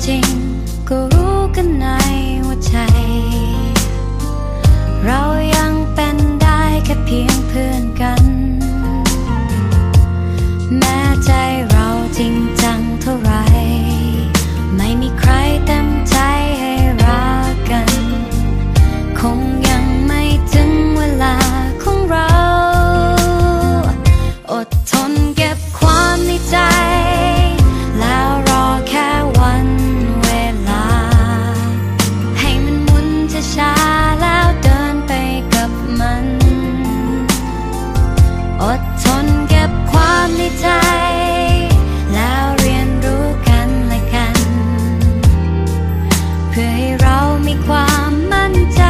ค มีความมั่นใจ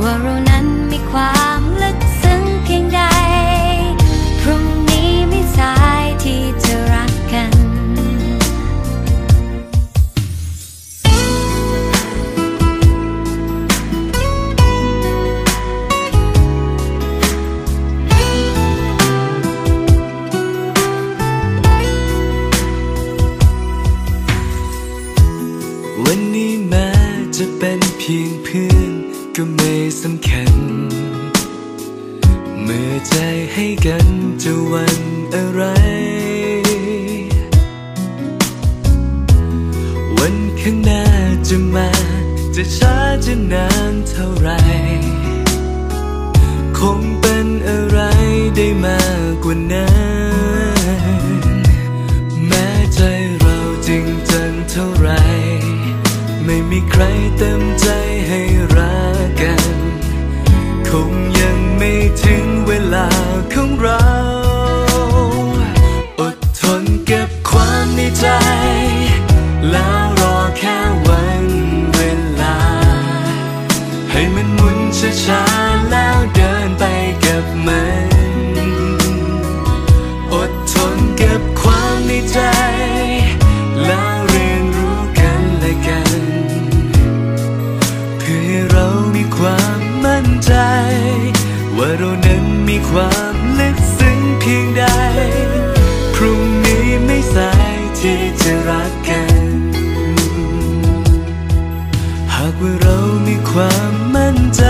ว่าเรานั้นมีความลึกซึ้งเพียงใด พรุ่งนี้ไม่สายที่จะรักกัน วันนี้แม้ จะเป็นเพียงเพื่อนก็ไม่สำคัญ เมื่อใจให้กันจะวันอะไร วันข้างหน้าจะมา จะช้าจะนานเท่าไร คงเป็นอะไรได้มากกว่านั้น มีใครเต็มใจให้รักกัน คงยังไม่ถึงเวลาของเรา ความลึกซึ้งเพียงใด พรุ่งนี้ไม่สายที่จะรักกัน หากว่าเรามีความมั่นใจ